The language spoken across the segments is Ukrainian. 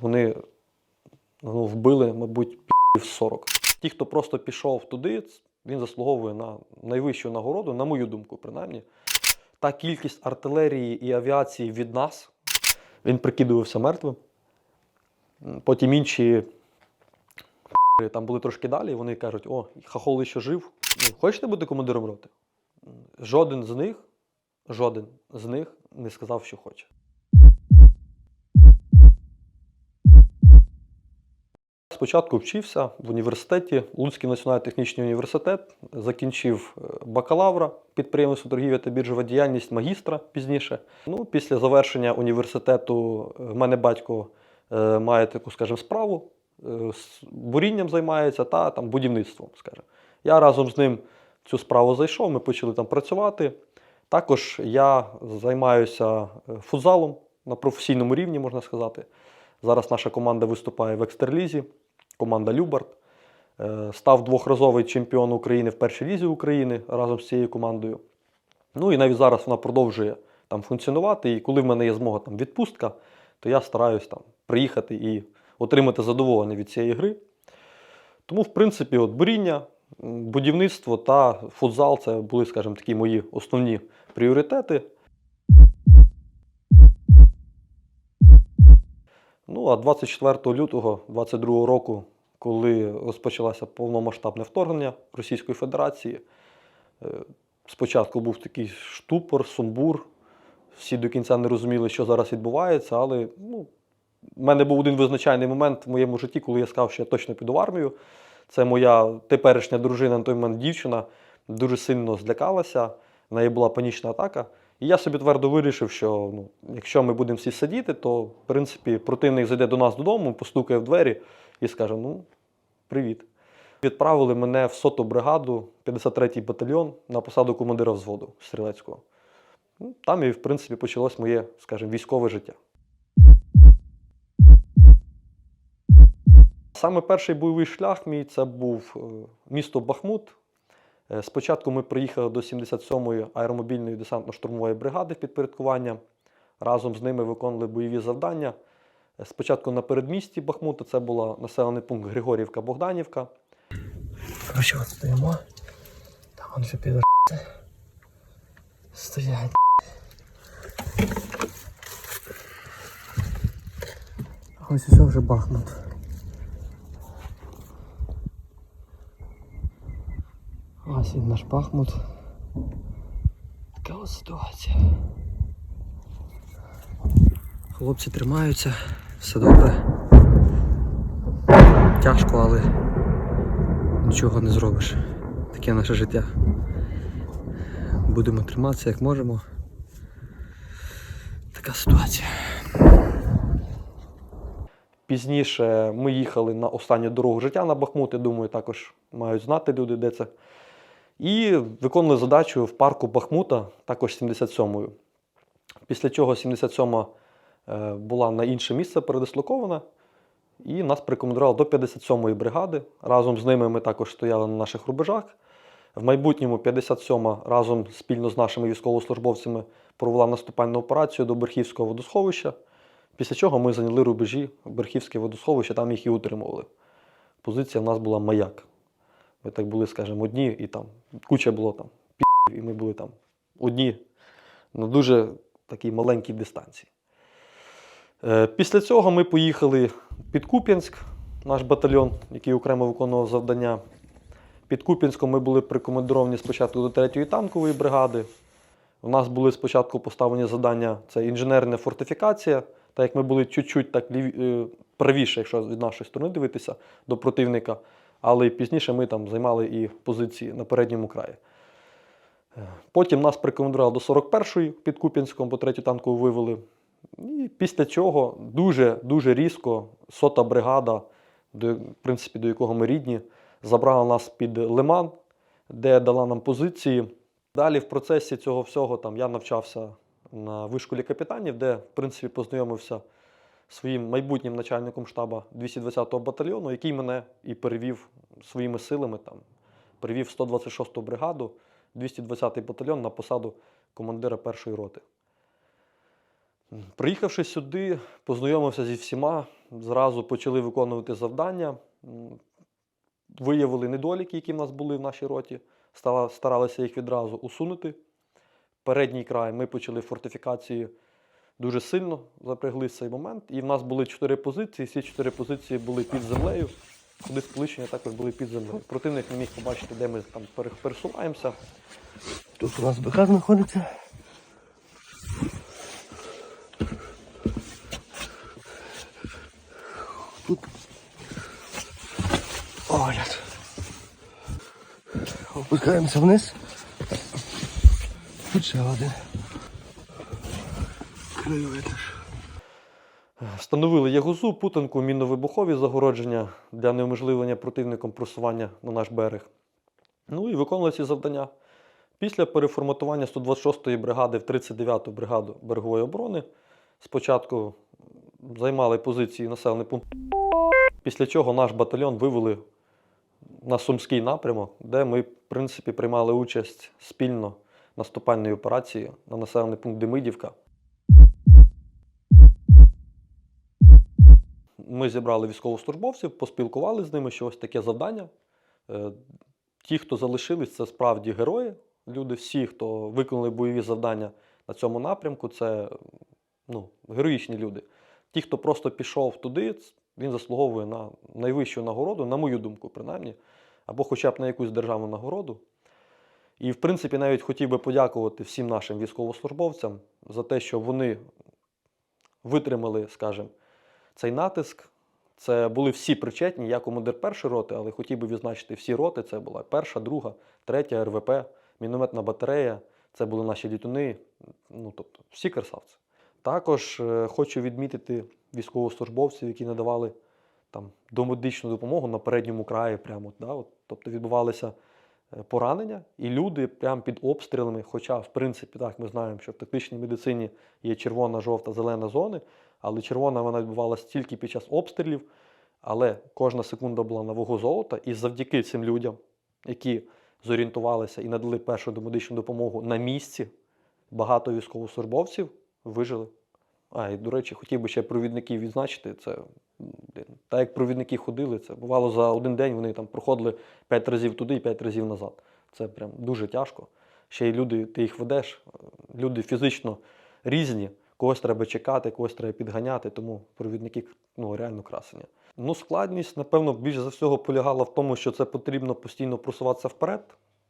вони ну, вбили, мабуть, пів 40. Ті, хто просто пішов туди, він заслуговує на найвищу нагороду, на мою думку, принаймні. Та кількість артилерії і авіації від нас, він прикидувався мертвим. Потім інші там були трошки далі, і вони кажуть: о, хахол ще жив. Ну, хочете бути командиром роти? Жоден з них, жоден з них не сказав, що хоче. Спочатку вчився в університеті, Луцький національний технічний університет, закінчив е, бакалавра підприємництво, торгівля та біржова діяльність, магістра пізніше. Ну, після завершення університету е, в мене батько е, має таку, скажімо, справу, з бурінням займається та там будівництвом. скажімо. Я разом з ним цю справу зайшов, ми почали там працювати. Також я займаюся футзалом на професійному рівні, можна сказати. Зараз наша команда виступає в екстерлізі, команда Любард. Е, Став двохразовий чемпіон України в першій лізі України разом з цією командою. Ну і навіть зараз вона продовжує там функціонувати. І коли в мене є змога там відпустка, то я стараюсь там приїхати і отримати задоволення від цієї гри. Тому, в принципі, от буріння, будівництво та футзал це були, скажімо, такі мої основні пріоритети. Ну, а 24 лютого 22 року, коли розпочалося повномасштабне вторгнення Російської Федерації, е, спочатку був такий штупор, сумбур. Всі до кінця не розуміли, що зараз відбувається, але ну, в мене був один визначальний момент в моєму житті, коли я сказав, що я точно піду в армію. Це моя теперішня дружина, на той момент дівчина, дуже сильно злякалася, в неї була панічна атака. І я собі твердо вирішив, що ну, якщо ми будемо всі сидіти, то в принципі противник зайде до нас додому, постукає в двері і скаже: Ну, привіт. Відправили мене в соту бригаду, 53-й батальйон на посаду командира взводу стрілецького. Ну, там і, в принципі, почалось моє, скажімо, військове життя. Саме перший бойовий шлях мій це був е, місто Бахмут. Е, Спочатку ми приїхали до 77-ї аеромобільної десантно-штурмової бригади в підпорядкування. Разом з ними виконували бойові завдання. Е, Спочатку на передмісті Бахмута це був населений пункт Григорівка-Богданівка. Короче, от стоїмо. Там он вже піде. Стоять. Ось усе вже Бахмут. Ось наш Бахмут. Така от ситуація. Хлопці тримаються, все добре. Тяжко, але нічого не зробиш. Таке наше життя. Будемо триматися як можемо. Така ситуація. Пізніше ми їхали на останню дорогу життя на Бахмут. Я думаю, також мають знати люди, де це. І виконували задачу в парку Бахмута, також 77-ю. Після чого 77-ма е, була на інше місце передислокована, і нас прикомандували до 57-ї бригади. Разом з ними ми також стояли на наших рубежах. В майбутньому 57-ма разом спільно з нашими військовослужбовцями провела наступальну операцію до Берхівського водосховища. Після чого ми зайняли рубежі Берхівське водосховище, там їх і утримували. Позиція в нас була маяк. Ми так були, скажімо, одні, і там куча було там пів, і ми були там одні на дуже такій маленькій дистанції. Е, Після цього ми поїхали під Куп'янськ, наш батальйон, який окремо виконував завдання. Під Куп'янськом ми були прикомандировані спочатку до 3-ї танкової бригади. У нас були спочатку поставлені завдання це інженерна фортифікація, так як ми були чуть-чуть так ліві- е, правіше, якщо від нашої сторони дивитися, до противника. Але пізніше ми там займали і позиції на передньому краї. Е, Потім нас прикомандували до 41-ї під Куп'янськом, бо третю танкову вивели. І після цього дуже дуже різко сота бригада, до, в принципі, до якого ми рідні, забрала нас під Лиман, де дала нам позиції. Далі в процесі цього всього там, я навчався на вишколі капітанів, де в принципі познайомився своїм майбутнім начальником штабу 220-го батальйону, який мене і перевів своїми силами, там, перевів 126-ту бригаду, 220-й батальйон на посаду командира першої роти. Приїхавши сюди, познайомився зі всіма, зразу почали виконувати завдання, виявили недоліки, які в нас були в нашій роті, старалися їх відразу усунути. Передній край ми почали фортифікації дуже сильно запрягли цей момент. І в нас були чотири позиції. Всі чотири позиції були під землею. Куди сполучення також були під землею. Противник не міг побачити, де ми там пересуваємося. Тут у нас БК знаходиться. Тут огляд. Опускаємося вниз. Тут ще один. Встановили ягузу, путанку, мінно-вибухові загородження для неуможливлення противником просування на наш берег. Ну і виконували ці завдання. Після переформатування 126-ї бригади в 39-ту бригаду берегової оборони спочатку займали позиції населений пункт, після чого наш батальйон вивели на Сумський напрямок, де ми, в принципі, приймали участь спільно в наступальній операції на населений пункт Демидівка. Ми зібрали військовослужбовців, поспілкувалися з ними, що ось таке завдання. Е, Ті, хто залишились, це справді герої. Люди, всі, хто виконали бойові завдання на цьому напрямку, це ну, героїчні люди. Ті, хто просто пішов туди, він заслуговує на найвищу нагороду, на мою думку, принаймні, або хоча б на якусь державну нагороду. І, в принципі, навіть хотів би подякувати всім нашим військовослужбовцям за те, що вони витримали, скажімо, цей натиск. Це були всі причетні. Я командир першої роти, але хотів би відзначити всі роти. Це була перша, друга, третя РВП, мінометна батарея. Це були наші літуни. Ну, тобто, всі красавці. Також е, хочу відмітити військовослужбовців, які надавали там домедичну допомогу на передньому краї. Прямо, да, от, тобто відбувалися е, поранення, і люди прямо під обстрілами. Хоча, в принципі, так, ми знаємо, що в тактичній медицині є червона, жовта, зелена зони, але червона вона відбувалася тільки під час обстрілів. Але кожна секунда була на вагу золота, і завдяки цим людям, які зорієнтувалися і надали першу домедичну допомогу на місці, багато військовослужбовців вижили. А, і, до речі, хотів би ще провідників відзначити. Це так як провідники ходили, це бувало за один день вони там проходили 5 разів туди і 5 разів назад. Це прям дуже тяжко. Ще й люди, ти їх ведеш, люди фізично різні, когось треба чекати, когось треба підганяти, тому провідники ну, реально красені. Ну, складність, напевно, більш за всього полягала в тому, що це потрібно постійно просуватися вперед.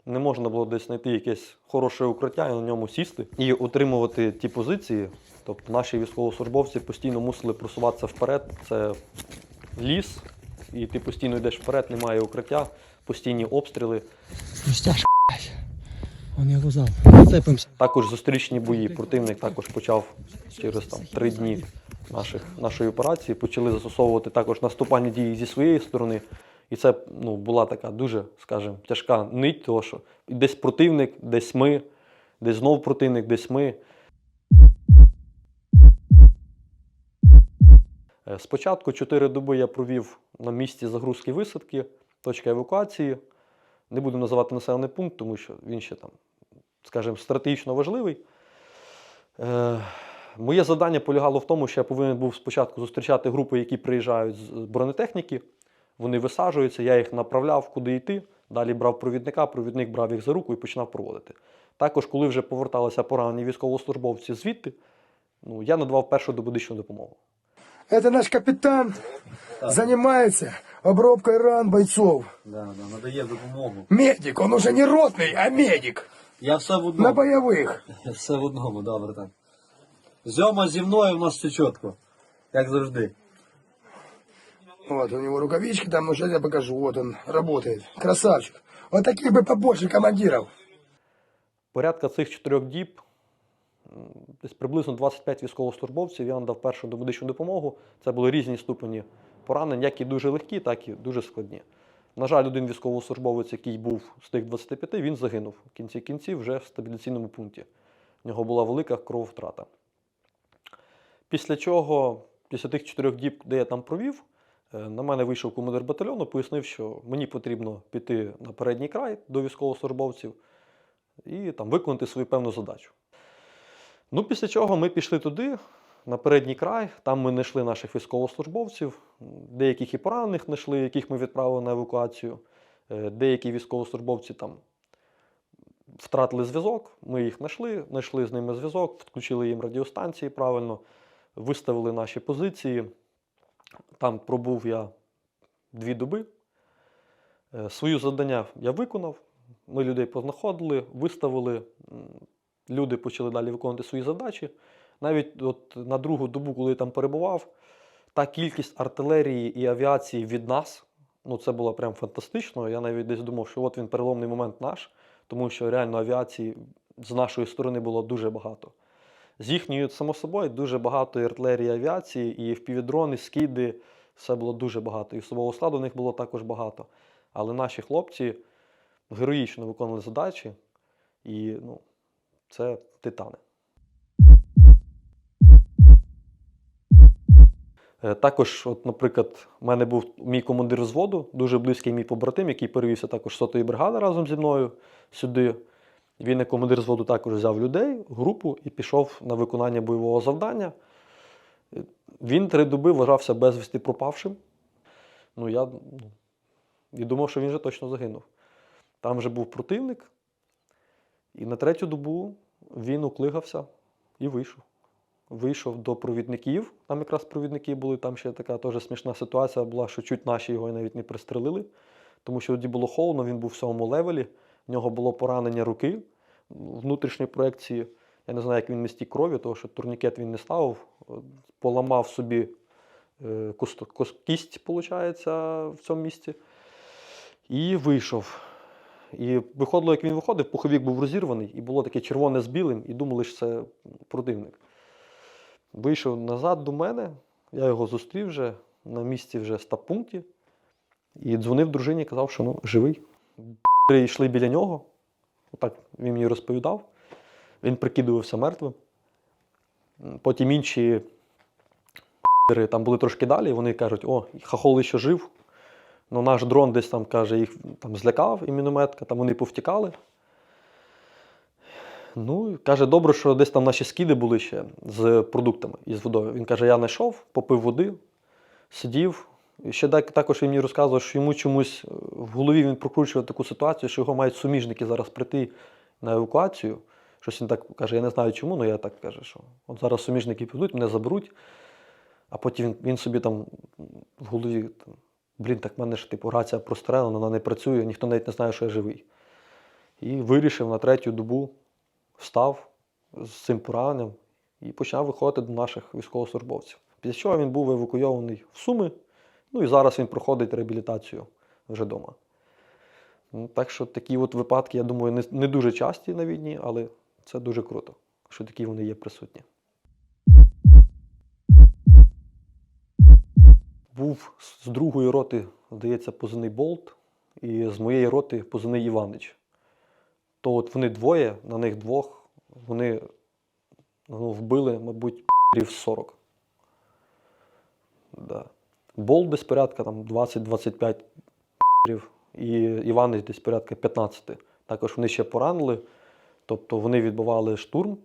Не можна було десь знайти якесь хороше укриття і на ньому сісти і отримувати ті позиції. Тобто наші військовослужбовці постійно мусили просуватися вперед. Це ліс, і ти постійно йдеш вперед, немає укриття, постійні обстріли. Я вузав. Цепимося. Також зустрічні бої. Противник також почав через там три дні наших, нашої операції, почали застосовувати також наступальні дії зі своєї сторони. І це ну, була така дуже, скажімо, тяжка нить, того, що десь противник, десь ми, десь знов противник, десь ми. Е, Спочатку 4 доби я провів на місці загрузки висадки, точка евакуації. Не буду називати населений пункт, тому що він ще там, скажімо, стратегічно важливий. Е, моє завдання полягало в тому, що я повинен був спочатку зустрічати групи, які приїжджають з бронетехніки. Вони висаджуються, я їх направляв, куди йти. Далі брав провідника, провідник брав їх за руку і починав проводити. Також, коли вже поверталися поранені військовослужбовці звідти, ну, я надавав першу домедичну допомогу. Это наш капитан занимается обробкой ран бойцов. Да, да, надає допомогу. Медик, он уже не ротный, а медик. Я все в На одному. боевых. Все в одному, добре так. Зьома зі мною у нас все чітко. Як завжди. Вот у него рукавички там, ну сейчас я покажу. Вот он работает. Красавчик. Вот таких бы побольше командиров. Порядка цих чотирьох діб, десь приблизно 25 військовослужбовців, я надав першу домедичну допомогу. Це були різні ступені поранень, як і дуже легкі, так і дуже складні. На жаль, один військовослужбовець, який був з тих 25, він загинув в кінці кінців вже в стабіляційному пункті. В нього була велика крововтрата. Після чого, після тих чотирьох діб, де я там провів, е, на мене вийшов командир батальйону, пояснив, що мені потрібно піти на передній край до військовослужбовців і там виконати свою певну задачу. Ну, після чого ми пішли туди. на передній край. Там ми знайшли наших військовослужбовців, деяких і поранених знайшли, яких ми відправили на евакуацію. Е, Деякі військовослужбовці там втратили зв'язок. Ми їх знайшли, знайшли з ними зв'язок, включили їм радіостанції правильно, виставили наші позиції. Там пробув я дві доби. Е, Свої завдання я виконав. Ми людей познаходили, виставили. Люди почали далі виконувати свої задачі. Навіть от на другу добу, коли я там перебував, та кількість артилерії і авіації від нас, ну це було прям фантастично. Я навіть десь думав, що от він переломний момент наш, тому що реально авіації з нашої сторони було дуже багато. З їхньої, само собою, дуже багато і артилерії і авіації, і впівдрони, скиди, все було дуже багато. І особового складу у них було також багато. Але наші хлопці героїчно виконували задачі, і ну, це титани. Також, от, наприклад, в мене був мій командир взводу, дуже близький мій побратим, який перевівся також з сотої бригади разом зі мною сюди. Він, як командир взводу, також взяв людей, групу і пішов на виконання бойового завдання. Е, Він три доби вважався безвісти пропавшим. Ну, я ну, і думав, що він вже точно загинув. Там вже був противник, і на третю добу він уклигався і вийшов. Вийшов до провідників. Там якраз провідники були. Там ще така теж смішна ситуація була, що чуть наші його навіть не пристрелили, тому що тоді було холодно, він був в сьомому левелі, в нього було поранення руки внутрішньої проекції. Я не знаю, як він не стік крові, тому що турнікет він не ставив, поламав собі е, кість, виходить, в цьому місці. І вийшов. І виходило, як він виходив, пуховік був розірваний, і було таке червоне з білим, і думали, що це противник. Вийшов назад до мене, я його зустрів вже на місці вже стаб-пункті, і дзвонив дружині, казав, що ну, живий. Б***ри йшли біля нього, отак він мені розповідав. Він прикидувався мертвим. Потім інші б***ри там були трошки далі, вони кажуть, о, хахол ще жив. Ну, наш дрон десь там каже, їх там злякав і мінометка, там вони повтікали. Ну, каже, добре, що десь там наші скиди були ще з продуктами і з водою. Він каже, я знайшов, попив води, сидів. І ще так, також він мені розказував, що йому чомусь е, в голові він прокручував таку ситуацію, що його мають суміжники зараз прийти на евакуацію. Щось він так каже, я не знаю чому, але я так кажу, що от зараз суміжники підуть, мене заберуть, а потім він, він собі там в голові, там, блін, так в мене ж типу рація прострелена, вона не працює, ніхто навіть не знає, що я живий. І вирішив на третю добу встав з цим пораненням і почав виходити до наших військовослужбовців. Після чого він був евакуйований в Суми, ну і зараз він проходить реабілітацію вже вдома. Ну, так що такі от випадки, я думаю, не, не дуже часті на війні, але це дуже круто, що такі вони є присутні. Був з другої роти, здається, позивний Болт, і з моєї роти позивний Іванич то от вони двоє, на них двох, вони ну, вбили, мабуть, пів 40. Да. Бол десь порядка там 20-25 пів, і Іванець десь порядка 15. Також вони ще поранили. Тобто вони відбивали штурм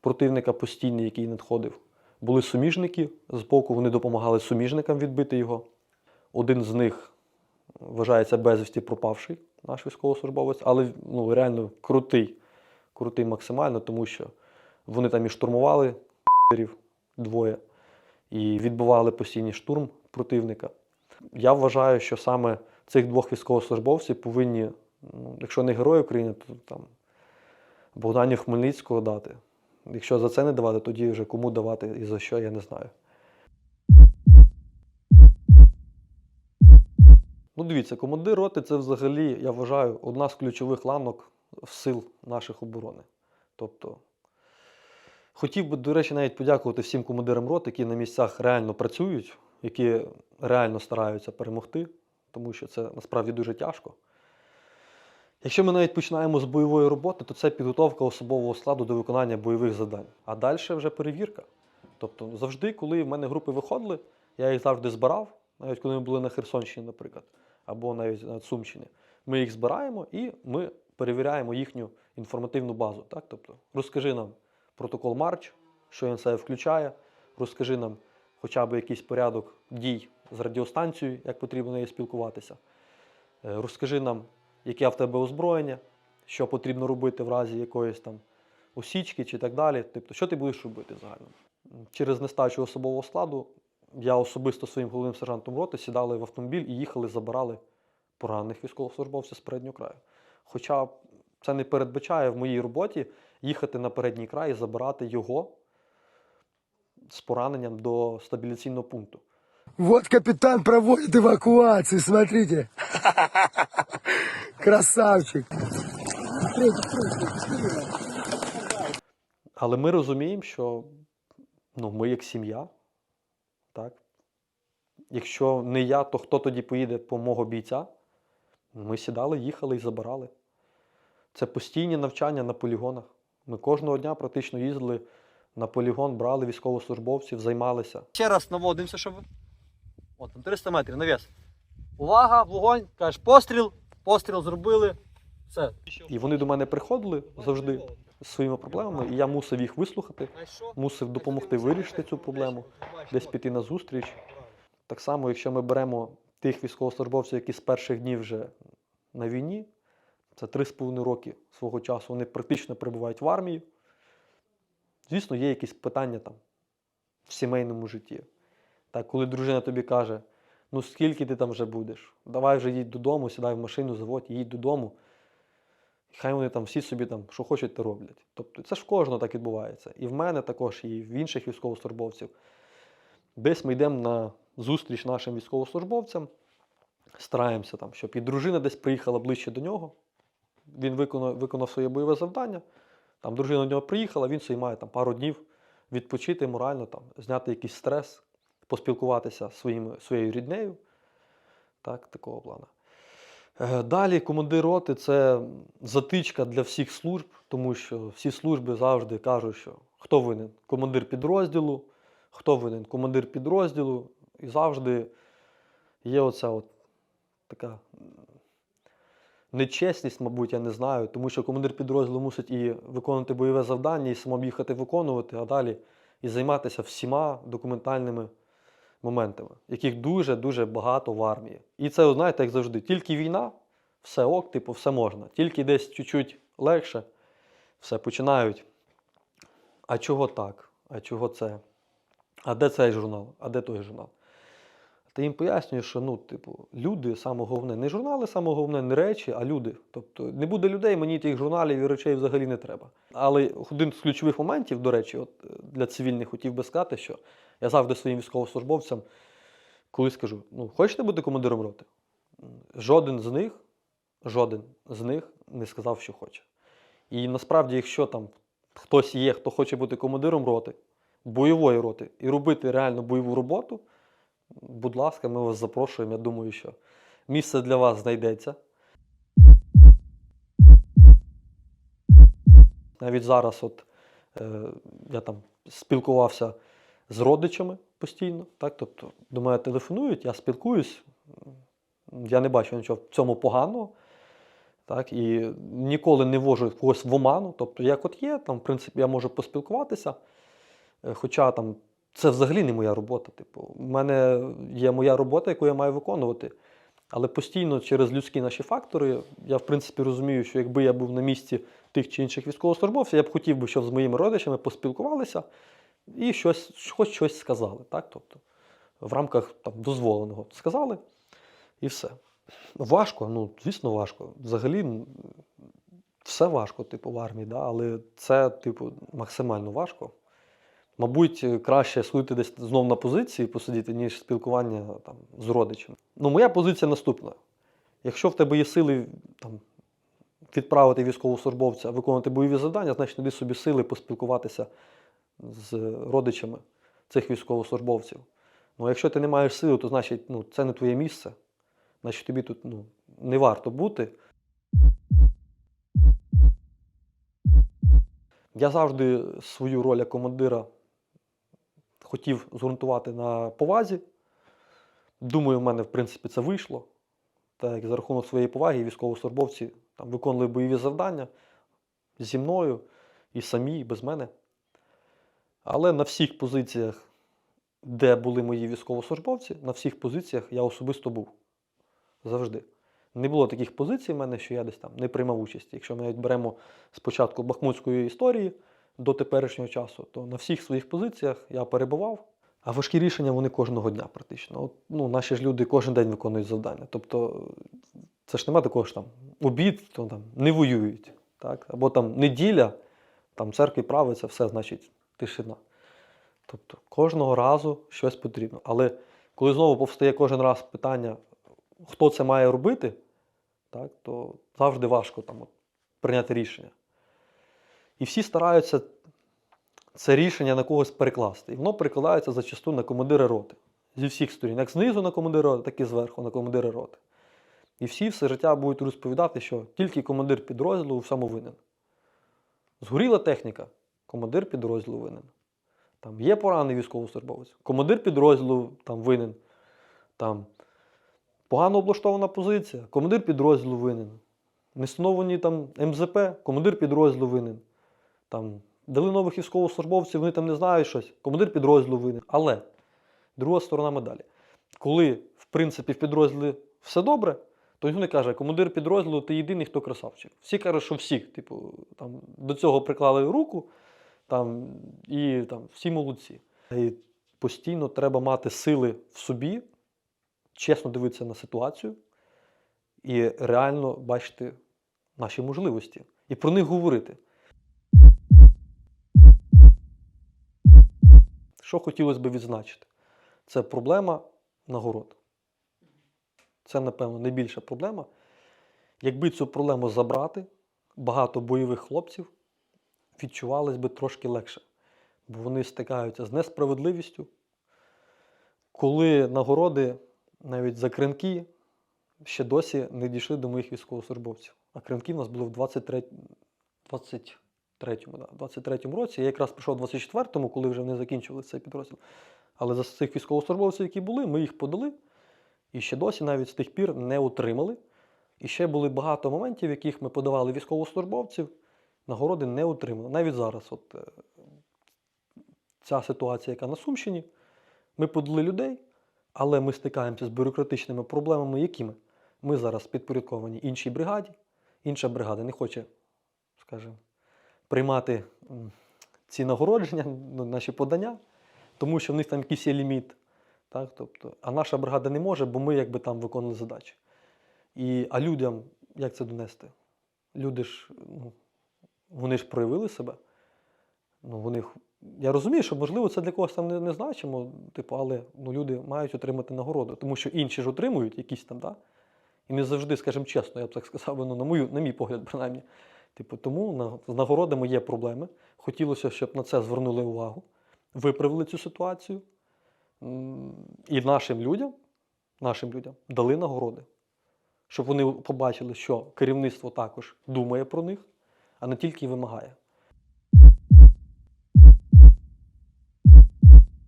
противника постійний, який надходив. Були суміжники з боку, вони допомагали суміжникам відбити його. Один з них вважається безвісті пропавший, наш військовослужбовець, але ну, реально крутий, крутий максимально, тому що вони там і штурмували двоє, і відбивали постійний штурм противника. Я вважаю, що саме цих двох військовослужбовців повинні, ну, якщо не герої України, то там Богдані Хмельницького дати. Якщо за це не давати, тоді вже кому давати і за що, я не знаю. Ну, дивіться, командир роти це взагалі, я вважаю, одна з ключових ланок сил наших оборони. Тобто, хотів би, до речі, навіть подякувати всім командирам роти, які на місцях реально працюють, які реально стараються перемогти, тому що це насправді дуже тяжко. Якщо ми навіть починаємо з бойової роботи, то це підготовка особового складу до виконання бойових завдань. А далі вже перевірка. Тобто, завжди, коли в мене групи виходили, я їх завжди збирав, навіть коли ми були на Херсонщині, наприклад, або навіть на Сумщині. Ми їх збираємо і ми перевіряємо їхню інформативну базу. Так? Тобто, розкажи нам протокол Марч, що він себе включає, розкажи нам хоча б якийсь порядок дій з радіостанцією, як потрібно нею спілкуватися. Е, Розкажи нам, яке в тебе озброєння, що потрібно робити в разі якоїсь там осічки чи так далі. Тобто, що ти будеш робити загально. Через нестачу особового складу я особисто своїм головним сержантом роти сідали в автомобіль і їхали, забирали поранених військовослужбовців з переднього краю. Хоча це не передбачає в моїй роботі їхати на передній край і забирати його з пораненням до стабіляційного пункту. Вот капитан проводит эвакуацию, смотрите. Красавчик. Але ми розуміємо, що ну, ми як сім'я, так? Якщо не я, то хто тоді поїде по мого бійця? Ми сідали, їхали і забирали. Це постійні навчання на полігонах. Ми кожного дня практично їздили на полігон, брали військовослужбовців, займалися. Ще раз наводимося, щоб. От, там 300 метрів навіс. Увага, вогонь, кажеш, постріл, постріл зробили. Все. І вони до мене приходили завжди з своїми проблемами, і я мусив їх вислухати, мусив допомогти вирішити цю проблему, десь піти на зустріч. Так само, якщо ми беремо тих військовослужбовців, які з перших днів вже на війні, це 3,5 роки свого часу, вони практично перебувають в армії. Звісно, є якісь питання там в сімейному житті. Так, коли дружина тобі каже, ну скільки ти там вже будеш? Давай вже їдь додому, сідай в машину, заводь, їдь додому. Хай вони там всі собі там, що хочуть, те роблять. Тобто це ж в кожного так відбувається. І в мене також, і в інших військовослужбовців. Десь ми йдемо на зустріч нашим військовослужбовцям, стараємося там, щоб і дружина десь приїхала ближче до нього. Він виконав, виконав своє бойове завдання. Там дружина до нього приїхала, він собі має там пару днів відпочити морально, там, зняти якийсь стрес, поспілкуватися своїм, своєю ріднею. Так, такого плану. Е, Далі командир роти це затичка для всіх служб, тому що всі служби завжди кажуть, що хто винен? Командир підрозділу, хто винен? Командир підрозділу. І завжди є оця от така нечесність, мабуть, я не знаю, тому що командир підрозділу мусить і виконувати бойове завдання, і самому їхати виконувати, а далі і займатися всіма документальними моментами, яких дуже-дуже багато в армії. І це, знаєте, як завжди, тільки війна, все ок, типу, все можна. Тільки десь чуть-чуть легше, все починають. А чого так? А чого це? А де цей журнал? А де той журнал? Ти їм пояснюєш, що ну, типу, люди саме головне, не журнали, саме головне, не речі, а люди. Тобто не буде людей, мені тих журналів і речей взагалі не треба. Але один з ключових моментів, до речі, от е, для цивільних хотів би сказати, що я завжди своїм військовослужбовцям коли скажу, ну, хочете бути командиром роти? Жоден з них, жоден з них не сказав, що хоче. І насправді, якщо там хтось є, хто хоче бути командиром роти, бойової роти, і робити реально бойову роботу, будь ласка, ми вас запрошуємо. Я думаю, що місце для вас знайдеться. Навіть зараз, от е, я там спілкувався з родичами постійно, так? Тобто до мене телефонують, я спілкуюсь, я не бачу нічого в цьому поганого. Так, і ніколи не ввожу когось в оману. Тобто, як от є, там, в принципі, я можу поспілкуватися. Е, Хоча там це взагалі не моя робота. Типу, у мене є моя робота, яку я маю виконувати. Але постійно через людські наші фактори, я в принципі розумію, що якби я був на місці тих чи інших військовослужбовців, я б хотів би, щоб з моїми родичами поспілкувалися і щось, хоч щось сказали. Так? Тобто, в рамках там, дозволеного сказали і все. Важко, ну, звісно, важко. Взагалі, все важко, типу, в армії, да? але це, типу, максимально важко. Мабуть, краще сидіти десь знов на позиції посидіти, ніж спілкування там, з родичами. Ну, моя позиція наступна. Якщо в тебе є сили там, відправити військовослужбовця, виконувати бойові завдання, значить іди собі сили поспілкуватися з родичами цих військовослужбовців. Ну, якщо ти не маєш сили, то значить ну, це не твоє місце. Значить тобі тут ну, не варто бути. Я завжди свою роль як командира хотів зґрунтувати на повазі. Думаю, в мене, в принципі, це вийшло. Так як за рахунок своєї поваги військовослужбовці там, виконували бойові завдання зі мною і самі, і без мене. Але на всіх позиціях де були мої військовослужбовці, на всіх позиціях я особисто був. Завжди. Не було таких позицій в мене, що я десь там не приймав участі. Якщо ми навіть беремо спочатку бахмутської історії до теперішнього часу, то на всіх своїх позиціях я перебував. А важкі рішення вони кожного дня практично. От, ну, наші ж люди кожен день виконують завдання. Тобто це ж немає такого ж там обід, то там не воюють. Так? Або там неділя, там церкві правиться, все значить тишина. Тобто кожного разу щось потрібно. Але коли знову повстає кожен раз питання, хто це має робити, так, то завжди важко там, от, прийняти рішення. І всі стараються це рішення на когось перекласти. І воно перекладається зачасту на командира роти. Зі всіх сторін, як знизу на командира роти, так і зверху на командира роти. І всі все життя будуть розповідати, що тільки командир підрозділу у всьому винен. Згоріла техніка, командир підрозділу винен. Там є поранений військовослужбовець, командир підрозділу там винен. Там погано облаштована позиція, командир підрозділу винен. Не встановлені там МЗП, командир підрозділу винен. Там дали нових військовослужбовців, вони там не знають щось, командир підрозділу винен. Але друга сторона медалі. Коли, в принципі, в підрозділі все добре, то ніхто не каже, командир підрозділу ти єдиний, хто красавчик. Всі кажуть, що всіх, типу, там, до цього приклали руку, там, і там, всі молодці. І постійно треба мати сили в собі, чесно дивитися на ситуацію і реально бачити наші можливості і про них говорити. Що хотілося б відзначити? Це проблема нагород. Це, напевно, найбільша проблема. Якби цю проблему забрати, багато бойових хлопців відчувались би трошки легше, бо вони стикаються з несправедливістю. Коли нагороди, навіть за кринки, ще досі не дійшли до моїх військовослужбовців. А кринки в нас було в 23, 23-му, да, 23-му році. Я якраз прийшов в 24-му, коли вже не закінчували цей підрозділ. Але за цих військовослужбовців, які були, ми їх подали. І ще досі навіть з тих пір не отримали. І ще були багато моментів, в яких ми подавали військовослужбовців, нагороди не отримали. Навіть зараз, от е, ця ситуація, яка на Сумщині, ми подали людей, але ми стикаємося з бюрократичними проблемами, якими ми зараз підпорядковані іншій бригаді. Інша бригада не хоче, скажімо, приймати ці нагородження, ну, наші подання, тому що в них там якийсь є ліміт. Так, тобто, а наша бригада не може, бо ми якби там виконували задачі. І, а людям як це донести? Люди ж, ну, вони ж проявили себе. Ну, вони, я розумію, що можливо це для когось там не, не значимо, типу, але ну, люди мають отримати нагороду, тому що інші ж отримують якісь там, да? і не завжди, скажімо чесно, я б так сказав, ну, на, мою, на мій погляд, принаймні. Типу, тому на, з нагородами є проблеми. Хотілося, щоб на це звернули увагу, виправили цю ситуацію. І нашим людям, нашим людям дали нагороди, щоб вони побачили, що керівництво також думає про них, а не тільки вимагає.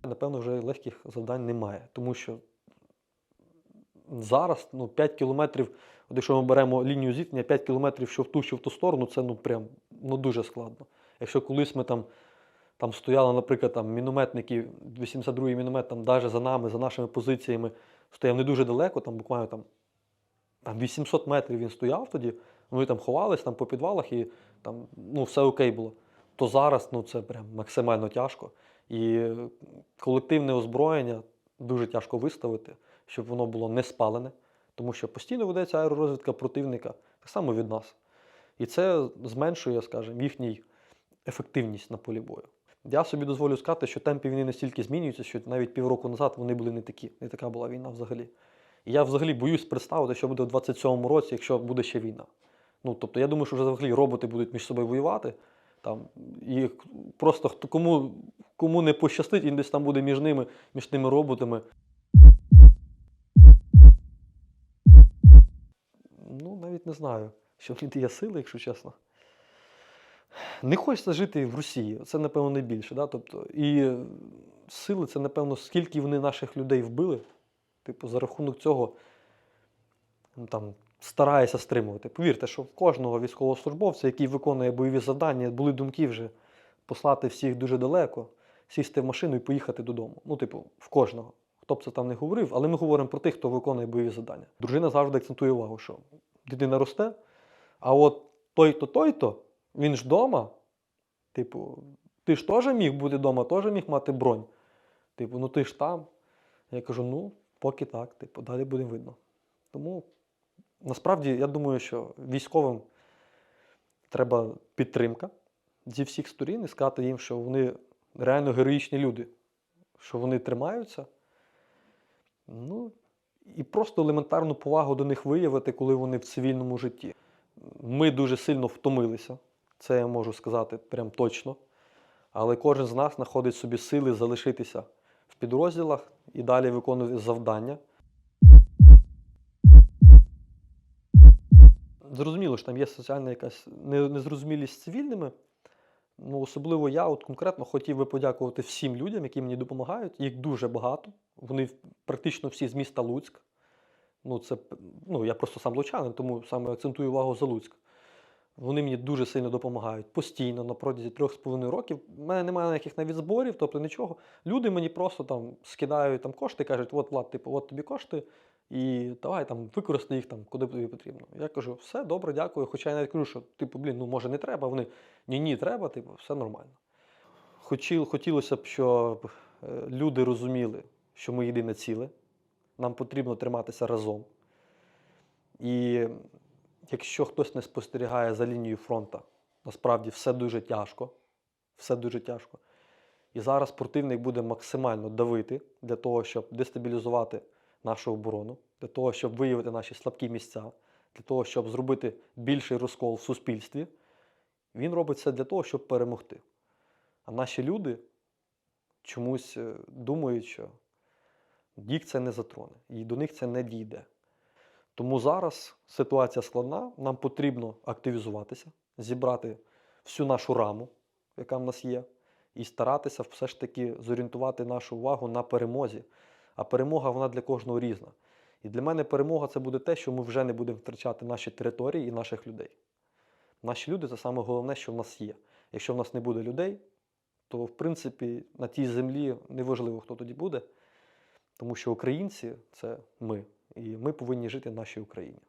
Напевно, вже легких завдань немає, тому що зараз ну, 5 кілометрів, от якщо ми беремо лінію зіткнення, 5 кілометрів що в ту, що в ту сторону, це ну прям ну, дуже складно. Якщо колись ми там там стояли, наприклад, там мінометники, 82-й міномет, там навіть за нами, за нашими позиціями, стояв не дуже далеко, там буквально там, там 800 метрів він стояв тоді. Вони там ховались там по підвалах і там ну, все окей було. То зараз ну, це прям максимально тяжко. І колективне озброєння дуже тяжко виставити, щоб воно було не спалене, тому що постійно ведеться аеророзвідка противника, так само від нас. І це зменшує, скажімо, їхній ефективність на полі бою. Я собі дозволю сказати, що темпи війни настільки змінюються, що навіть півроку назад вони були не такі. Не така була війна взагалі. І я взагалі боюсь представити, що буде в 27-му році, якщо буде ще війна. Ну, тобто, я думаю, що вже взагалі роботи будуть між собою воювати. Там, і просто кому, кому не пощастить, він десь там буде між ними, між тими роботами. Ну, навіть не знаю, що в є сили, якщо чесно. Не хочеться жити в Росії, це, напевно, найбільше. Да? Тобто, і сили це, напевно, скільки вони наших людей вбили. Типу, за рахунок цього ну, там, старається стримувати. Повірте, що в кожного військовослужбовця, який виконує бойові завдання, були думки вже послати всіх дуже далеко, сісти в машину і поїхати додому. Ну, типу, в кожного. Хто б це там не говорив, але ми говоримо про тих, хто виконує бойові завдання. Дружина завжди акцентує увагу, що дитина росте, а от той-то, той-то, він ж вдома. Типу, ти ж теж міг бути вдома, теж міг мати бронь. Типу, ну ти ж там. Я кажу, ну, поки так, типу, далі буде видно. Тому насправді я думаю, що військовим треба підтримка зі всіх сторін і сказати їм, що вони реально героїчні люди, що вони тримаються. Ну, і просто елементарну повагу до них виявити, коли вони в цивільному житті. Ми дуже сильно втомилися, це я можу сказати прям точно. Але кожен з нас знаходить собі сили залишитися в підрозділах і далі виконувати завдання. Зрозуміло, що там є соціальна якась незрозумілість з цивільними. Ну, особливо я от конкретно хотів би подякувати всім людям, які мені допомагають. Їх дуже багато. Вони практично всі з міста Луцьк. Ну, це, ну, я просто сам лучанин, тому саме акцентую увагу за Луцьк. Вони мені дуже сильно допомагають постійно на протязі трьох з половиною років. У мене немає ніяких навіть зборів, тобто нічого. Люди мені просто там скидають там кошти, кажуть, от Влад, типу, от тобі кошти, і давай там використай їх там, куди тобі потрібно. Я кажу, все добре, дякую. Хоча я навіть кажу, що типу, блін, ну може не треба. Вони ні, ні, треба, типу, все нормально. Хотіл, хотілося б, щоб е, люди розуміли, що ми єдине ціле. Нам потрібно триматися разом. І якщо хтось не спостерігає за лінією фронту, насправді все дуже тяжко. Все дуже тяжко. І зараз противник буде максимально давити для того, щоб дестабілізувати нашу оборону, для того, щоб виявити наші слабкі місця, для того, щоб зробити більший розкол в суспільстві. Він робить це для того, щоб перемогти. А наші люди чомусь е, думають, що їх це не затроне, і до них це не дійде. Тому зараз ситуація складна, нам потрібно активізуватися, зібрати всю нашу раму, яка в нас є, і старатися все ж таки зорієнтувати нашу увагу на перемозі. А перемога вона для кожного різна. І для мене перемога це буде те, що ми вже не будемо втрачати наші території і наших людей. Наші люди це саме головне, що в нас є. Якщо в нас не буде людей, то в принципі на тій землі неважливо, хто тоді буде, тому що українці це ми, і ми повинні жити в нашій Україні.